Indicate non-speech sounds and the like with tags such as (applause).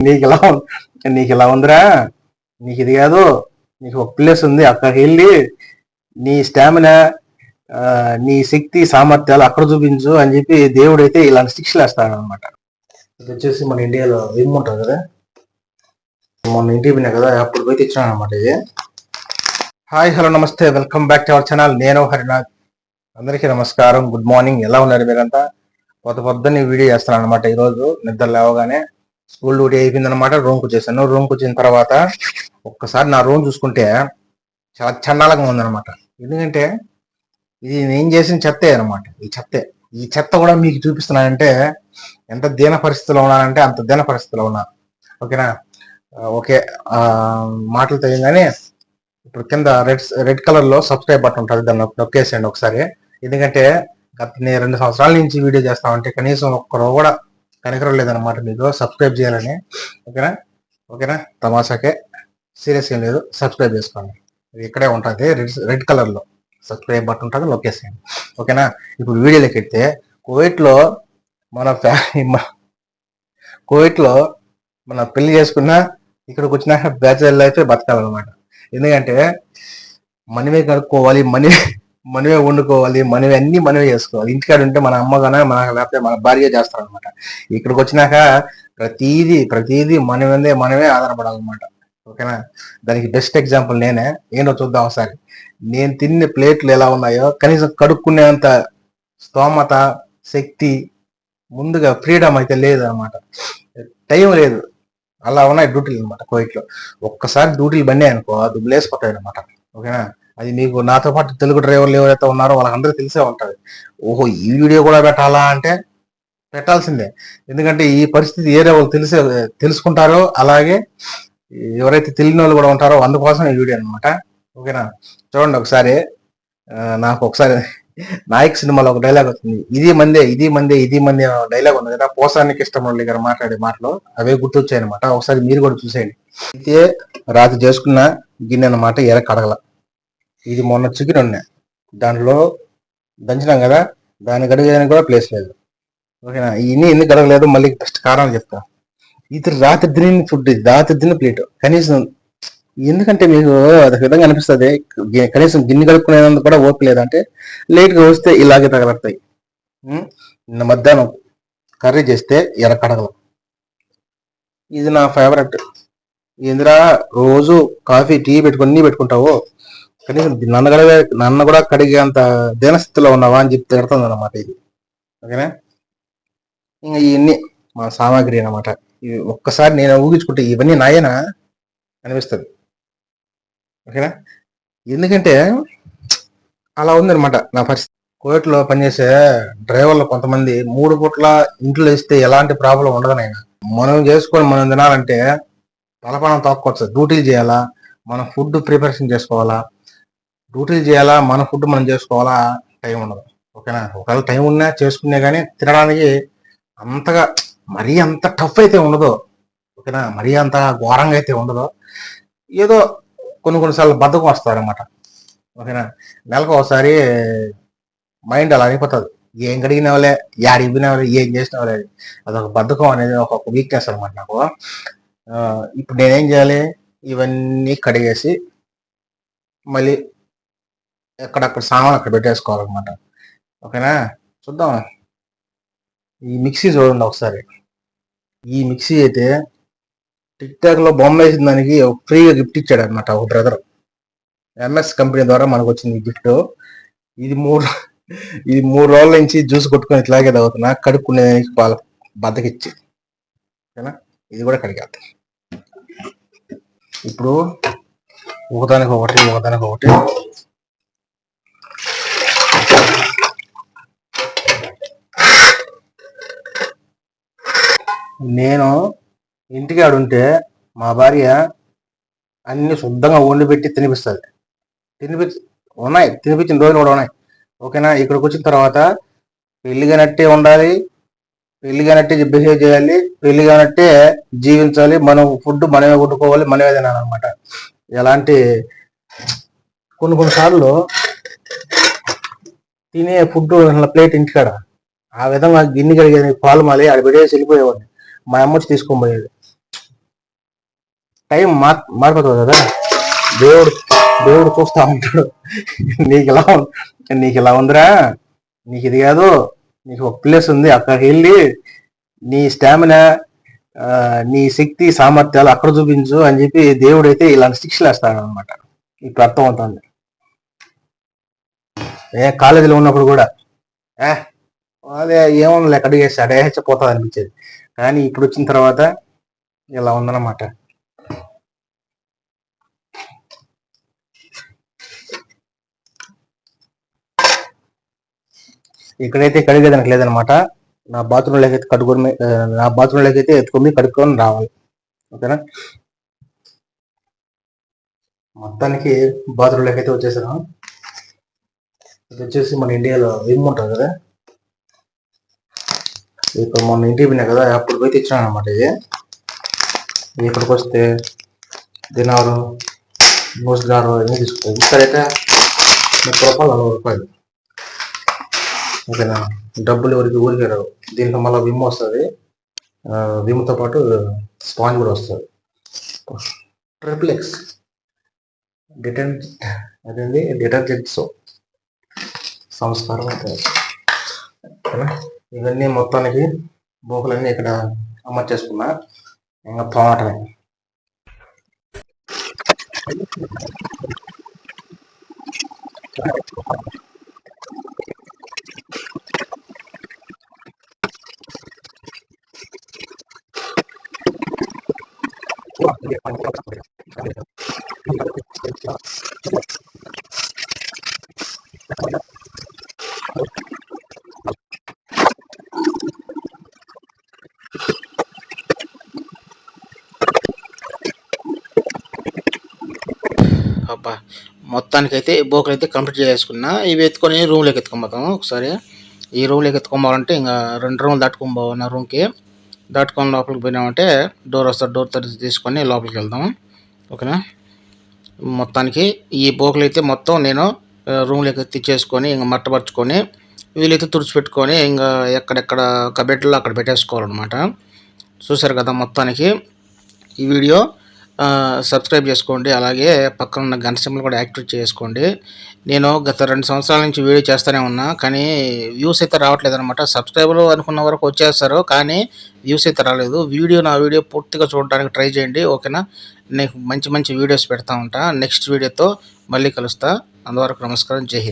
నీకు ఇలా ఉం- నీకు ఇలా ఉందిరా? నీకు ఇది కాదు నీకు ఒక ప్లేస్ ఉంది అక్కడికి వెళ్ళి నీ స్టామినా నీ శక్తి సామర్థ్యాలు అక్కడ చూపించు అని చెప్పి దేవుడు అయితే ఇలాంటి శిక్షలు వేస్తాడు అనమాట ఇది వచ్చేసి మన ఇండియాలో విమ్ ఉంటుంది కదా? మొన్న ఇంటికి పోయినా కదా అప్పుడు పోయి తెచ్చాను అనమాట ఇది. Hi hello namaste welcome back to our channel. నేను హరినాథ్. అందరికీ నమస్కారం గుడ్ మార్నింగ్. ఎలా ఉన్నారు మీరంతా? కొత్త పొద్దున్న వీడియో చేస్తాను అనమాట ఈరోజు నిద్ర లేవగానే. స్కూల్ డ్యూటీ అయిపోయింది అనమాట రూమ్కి వచ్చేసాను. రూమ్కి వచ్చిన తర్వాత ఒక్కసారి నా రూమ్ చూసుకుంటే చాలా చండాలంగా ఉందన్నమాట. ఎందుకంటే ఇది నేను చేసిన చెత్తే అనమాట ఈ చెత్తే. ఈ చెత్త కూడా మీకు చూపిస్తున్నానంటే ఎంత దీన పరిస్థితిలో ఉన్నానంటే అంత దీన పరిస్థితిలో ఉన్నా. ఓకేనా? ఓకే. మాటలు తెలియగానే ఇప్పుడు కింద రెడ్ రెడ్ కలర్లో సబ్స్క్రైబ్ బటన్ ఉంటుంది. దాన్ని నొక్కేసేయండి ఒకసారి. ఎందుకంటే గత నేను రెండు సంవత్సరాల నుంచి వీడియో చేస్తామంటే కనీసం ఒక్కరో కూడా కనికరం లేదనమాట మీకు సబ్స్క్రైబ్ చేయాలని. ఓకేనా? ఓకేనా? తమాషాకే. సీరియస్ ఏం లేదు. సబ్స్క్రైబ్ చేసుకోండి. ఇది ఇక్కడే ఉంటుంది. రెడ్ రెడ్ కలర్లో సబ్స్క్రైబ్ బటన్ ఉంటుంది లొకేషన్ ఓకేనా? ఇప్పుడు వీడియోలోకి వెళ్తే కోవిట్లో మన ఫ్యామిలీ (laughs) కోవిట్లో మన పెళ్ళి చేసుకున్న ఇక్కడికి వచ్చిన బ్యాచులర్ లైఫ్ బతకాలన్నమాట. ఎందుకంటే మనమే కనుక్కోవాలి మనీ మనమే వండుకోవాలి మనమే అన్ని మనమే చేసుకోవాలి. ఇంటికాడ ఉంటే మన అమ్మగానే మన లేకపోతే మన భార్య చేస్తారు అనమాట ఇక్కడికి వచ్చినాక ప్రతిదీ ప్రతిదీ మన మీదే మనమే ఆధారపడాలన్నమాట. ఓకేనా? దానికి బెస్ట్ ఎగ్జాంపుల్ నేనే. ఏంటో చూద్దాం ఒకసారి. నేను తిన్న ప్లేట్లు ఎలా ఉన్నాయో కనీసం కడుక్కునేంత స్తోమత శక్తి ముందుగా ఫ్రీడమ్ అయితే లేదు అనమాట టైం లేదు. అలా ఉన్నాయి డ్యూటీలు అనమాట కోయిట్లో. ఒక్కసారి డ్యూటీలు బండి అనుకో దుబ్బులేసిపోతాయి అనమాట ఓకేనా? అది మీకు నాతో పాటు తెలుగు డ్రైవర్లు ఎవరైతే ఉన్నారో వాళ్ళందరూ తెలిసే ఉంటుంది. ఓహో ఈ వీడియో కూడా పెట్టాలా అంటే పెట్టాల్సిందే. ఎందుకంటే ఈ పరిస్థితి ఏరే వాళ్ళు తెలిసే తెలుసుకుంటారో అలాగే ఎవరైతే తెలియని వాళ్ళు కూడా ఉంటారో అందుకోసం ఈ వీడియో అనమాట ఓకేనా? చూడండి ఒకసారి. నాకు ఒకసారి నాయక్ సినిమాలో ఒక డైలాగ్ వస్తుంది ఇది మందే ఇది మందే ఇది మందే డైలాగ్ ఉంది కదా? పోసానికి ఇష్టం వాళ్ళు గారు మాట్లాడే మాటలు అవే గుర్తొచ్చాయి అనమాట ఒకసారి మీరు కూడా చూసేయండి. అయితే రాత్రి చేసుకున్న గిన్నె అన్నమాట ఎర కడగల ఇది మొన్న చికెన్ ఉన్నాయి. దాంట్లో దంచినాం కదా దాన్ని గడగడానికి కూడా ప్లేస్ లేదు. ఓకేనా? ఇన్ని ఎందుకు గడగలేదు మళ్ళీ ఫస్ట్ కారణం చెప్తా. ఇది రాత్రి తిని ఫుడ్ ఇది రాత్రి తిన్న ప్లేట్ కనీసం ఎందుకంటే మీకు అదొక విధంగా అనిపిస్తుంది కనీసం గిన్నె కలుపుకునేందుకు కూడా ఓపిక లేదంటే లేట్గా వస్తే ఇలాగే తగలడతాయి. నిన్న మధ్యాహ్నం కర్రీ చేస్తే ఎర్ర కడగలం. ఇది నా ఫేవరెట్ ఏందిరా రోజు కాఫీ టీ పెట్టుకొని నీ పెట్టుకుంటావు? కనీసం నన్ను కడిగే నన్ను కూడా కడిగే అంత దీనస్థితిలో ఉన్నావా అని చెప్పి తిడుతుంది అనమాట ఇది. ఓకేనా? ఇంకా ఇవన్నీ మా సామాగ్రి అన్నమాట. ఇవి ఒక్కసారి నేను ఊహించుకుంటే ఇవన్నీ నాయనా? అనిపిస్తుంది. ఓకేనా? ఎందుకంటే అలా ఉందన్నమాట నా పరిస్థితి. కోవిట్లో పనిచేసే డ్రైవర్లు కొంతమంది మూడు పూట్ల ఇంట్లో ఇస్తే ఎలాంటి ప్రాబ్లం ఉండదు నాయన. మనం చేసుకొని మనం తినాలంటే తలపానం తోక్కొచ్చు. డ్యూటీలు చేయాలా? మనం ఫుడ్ ప్రిపరేషన్ చేసుకోవాలా? డ్యూటీలు చేయాలా? మన ఫుడ్ మనం చేసుకోవాలా? టైం ఉండదు. ఓకేనా? ఒకవేళ టైం ఉన్నా చేసుకునే కానీ తినడానికి అంతగా మరీ అంత టఫ్ అయితే ఉండదు. ఓకేనా? మరీ అంత ఘోరంగా అయితే ఉండదు. ఏదో కొన్ని కొన్నిసార్లు బద్ధకం వస్తారనమాట ఓకేనా? నెలకు ఒకసారి మైండ్ అలా అయిపోతుంది. ఏం కడిగినవలే? యాడ యాడికి ఏం చేసినవలే? అదొక బద్ధకం అనేది ఒక వీక్నెస్ అనమాట నాకు. ఇప్పుడు నేనేం చేయాలి? ఇవన్నీ కడిగేసి మళ్ళీ ఎక్కడక్కడ సామాన్ అక్కడ పెట్టేసుకోవాలన్నమాట. ఓకేనా? చూద్దాం. ఈ మిక్సీ చూడండి ఒకసారి. ఈ మిక్సీ అయితే టిక్ టాక్లో బొమ్మ వేసిన దానికి ఫ్రీగా గిఫ్ట్ ఇచ్చాడు అనమాట ఒక బ్రదర్. ఎంఎస్ కంపెనీ ద్వారా మనకు వచ్చింది ఈ గిఫ్ట్. ఇది మూడు (laughs) ఇది మూడు రోజుల నుంచి జ్యూస్ కొట్టుకొని ఇట్లాగే తాగుతున్నా కడుక్కునేదానికి వాళ్ళ బద్దకిచ్చి. ఓకేనా? ఇది కూడా కడిగేద్దాం ఇప్పుడు ఒకదానికి ఒకటి ఒకదానికి ఒకటి నేను ఇంటికి ఆడుంటే మా భార్య అన్ని శుద్ధంగా వండి పెట్టి తినిపిస్తుంది. తినిపి ఉన్నాయి. తినిపించిన రోజులు కూడా ఉన్నాయి. ఓకేనా? ఇక్కడికి వచ్చిన తర్వాత పెళ్ళిగానట్టే ఉండాలి పెళ్ళిగానట్టే బిహేవ్ చేయాలి పెళ్ళి కానట్టే జీవించాలి మనం ఫుడ్ మనమే వండుకోవాలి మనమే తినాలన్నమాట. ఎలాంటి కొన్ని కొన్ని సార్లు తినే ఫుడ్ ప్లేట్ ఇంటికాడ. ఆ విధంగా గిన్నె కడిగేది పాలు మాలి ఆడ పెట్టేసి వెళ్ళిపోయేవాడిని. మా అమ్మ వచ్చి తీసుకొని పోయేది టైం మార్ మారిపోతుంది కదా. దేవుడు దేవుడు చూస్తా ఉంటాడు. నీకు ఇలా ఉం- నీకు ఇలా ఉందిరా? నీకు ఇది కాదు. నీకు ఒక ప్లేస్ ఉంది. అక్కడికి వెళ్ళి నీ స్టామినా నీ శక్తి సామర్థ్యాలు అక్కడ చూపించు అని చెప్పి దేవుడు అయితే ఇలాంటి శిక్షలు వేస్తాడు అనమాట ఇప్పుడు అర్థమవుతుంది. ఏ కాలేజీలో ఉన్నప్పుడు కూడా ఏ అదే ఏమన్నా ఎక్కడ చేస్తాడు ఏ పోతుంది అనిపించేది కానీ ఇప్పుడు వచ్చిన తర్వాత ఇలా ఉందన్నమాట. ఇక్కడైతే కడిగేదానికి లేదనమాట నా బాత్రూమ్లోకి అయితే కడుకొని నా బాత్రూమ్లోకి అయితే ఎత్తుకొని కడుక్కొని రావాలి. ఓకేనా? మొత్తానికి బాత్రూమ్ అయితే వచ్చేసాను. ఇది వచ్చేసి మన ఇండియాలో విమ్ ఉంటుంది కదా? ఇప్పుడు మొన్న ఇంటికి పోయినా కదా అప్పుడు పోయి తెచ్చినాను అనమాట ఇది. ఇక్కడికి వస్తే దినారు మోసగారు అన్నీ తీసుకుంటాయి ఇక్కడైతే ముప్పై రూపాయలు నలభై రూపాయలు. ఓకేనా? డబ్బులు ఎవరికి ఊరికే రావు. దీంట్లో మళ్ళీ విమ్ వస్తుంది. విమ్తో పాటు స్పాంజ్ కూడా వస్తుంది. ట్రిప్లెక్స్ డిటర్జెంట్ అదేంటి డిటర్జెంట్ సోప్ సంస్కారం అంటే ఓకేనా? ఇవన్నీ మొత్తానికి బోకులన్నీ ఇక్కడ అమర్చేసుకున్నా ఇంకా తోమటమే అబ్బా మొత్తానికైతే బోకలు అయితే కంప్లీట్ చేసుకున్నా ఇవి ఎత్తుకొని రూమ్లోకి ఎత్తుకోబోతాము ఒకసారి. ఈ రూమ్లోకి ఎత్తుకోబోవాలంటే ఇంకా రెండు రూమ్లు దాటుకొని పోవాలి రూమ్కి దాటుకొని లోపలికి పోయినామంటే డోర్ వస్తుంది డోర్ తెరిచి తీసుకొని లోపలికి వెళ్దాం. ఓకేనా? మొత్తానికి ఈ బోకలు అయితే మొత్తం నేను రూమ్లోకి తెచ్చేసుకొని ఇంకా మట్టపరుచుకొని వీలైతే తుడిచిపెట్టుకొని ఇంకా ఎక్కడెక్కడ కబెడ్లో అక్కడ పెట్టేసుకోవాలన్నమాట. చూసారు కదా మొత్తానికి ఈ వీడియో. సబ్స్క్రైబ్ చేసుకోండి. అలాగే పక్కన ఉన్న గంట సింబల్ కూడా యాక్టివేట్ చేసుకోండి. నేను గత రెండు సంవత్సరాల నుంచి వీడియో చేస్తూనే ఉన్నా కానీ వ్యూస్ అయితే రావట్లేదు అనమాట సబ్స్క్రైబర్లు అనుకున్న వరకు వచ్చేస్తారు కానీ వ్యూస్ అయితే రాలేదు. వీడియో నా వీడియో పూర్తిగా చూడడానికి ట్రై చేయండి ఓకేనా? నేను మంచి మంచి వీడియోస్ పెడతా ఉంటా. నెక్స్ట్ వీడియోతో మళ్ళీ కలుస్తా. అందువరకు నమస్కారం. జై హింద్.